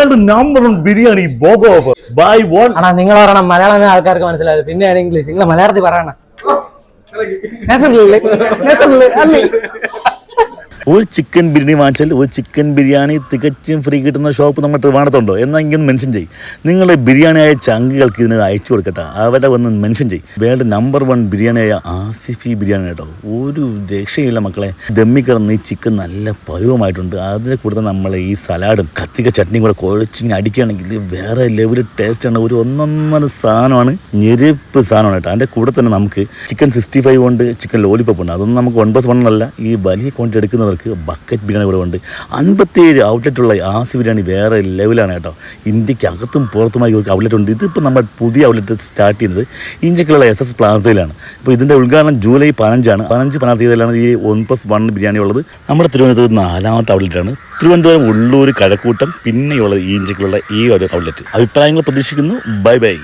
World number one biryani BOGO offer buy one ആണോ നിങ്ങൾ പറയണം മലയാളം ആൾക്കാർക്ക് മനസ്സിലായത്. പിന്നെയാണ് ഇംഗ്ലീഷ്. നിങ്ങൾ മലയാളത്തിൽ പറയണം? ഒരു ചിക്കൻ ബിരിയാണി വാങ്ങിച്ചാൽ ഒരു ചിക്കൻ ബിരിയാണി തികച്ചും ഫ്രീ കിട്ടുന്ന ഷോപ്പ് നമ്മൾ ട്രിവാണത്തുണ്ടോ എന്നെങ്കിലും മെൻഷൻ ചെയ്യും. നിങ്ങളുടെ ബിരിയാണിയായ ചങ്കുകൾക്ക് ഇതിന് അയച്ചു കൊടുക്കട്ടെ. അവരെ വന്ന് മെൻഷൻ ചെയ്യും. വേൾഡ് നമ്പർ വൺ ബിരിയാണിയായ ആസിഫി ബിരിയാണി കേട്ടോ. ഒരു രക്ഷയില്ല മക്കളെ. ദമ്മി കിടന്ന് ഈ ചിക്കൻ നല്ല പരുവമായിട്ടുണ്ട്. അതിനെ കൂടുതൽ നമ്മൾ ഈ സലാഡും കത്തിക ചട്നിയും കൂടെ കുഴച്ചിങ്ങനെ അടിക്കുകയാണെങ്കിൽ വേറെ ലെവൽ ടേസ്റ്റാണ് ഒരു ഒന്നൊന്നര സാധനമാണ്. ഞെരുപ്പ് സാധനമാണ് കേട്ടോ. അതിന്റെ കൂടെ തന്നെ നമുക്ക് ചിക്കൻ സിക്സ്റ്റി ഫൈവ് ഉണ്ട്. ചിക്കൻ ലോലിപ്പപ്പ് ഉണ്ട്. അതൊന്നും നമുക്ക് പ്ലസ് വൺ അല്ല. ഈ വലിയ ക്വാണ്ടിറ്റി എടുക്കുന്നവർക്ക് ബക്കറ്റ് ബിരിയാണി ഇവിടെ ഉണ്ട്. അൻപത്തിയേഴ് ഔട്ട്ലെറ്റുള്ള ആസി ബിരിയാണി വേറെ ലെവലാണ് കേട്ടോ. ഇന്ത്യയ്ക്ക് അകത്തും പുറത്തുമായി ഒരു ഔട്ട്ലെറ്റ് ഉണ്ട്. ഇതിപ്പോൾ നമ്മൾ പുതിയ ഔട്ട്ലെറ്റ് സ്റ്റാർട്ട് ചെയ്യുന്നത് ഇഞ്ചക്കുള്ള എസ് എസ് പ്ലാസയിലാണ്. ഇപ്പോൾ ഇതിന്റെ ഉദ്ഘാടനം ജൂലൈ പതിനഞ്ചാണ്. പതിനഞ്ച് പതിനാറ് തീയതിയിലാണ് ഈ വൺ പ്ലസ് വൺ ബിരിയാണി ഉള്ളത്. നമ്മുടെ തിരുവനന്തപുരത്ത് നാലാമത്തെ ഔട്ട്ലെറ്റാണ് തിരുവനന്തപുരം ഉള്ളൂർ കഴക്കൂട്ടം പിന്നെയുള്ളത് ഈ ഇഞ്ചക്കുള്ള ഈ ഒരു ഔട്ട്ലെറ്റ് അഭിപ്രായങ്ങൾ പ്രതീക്ഷിക്കുന്നു. Bye bye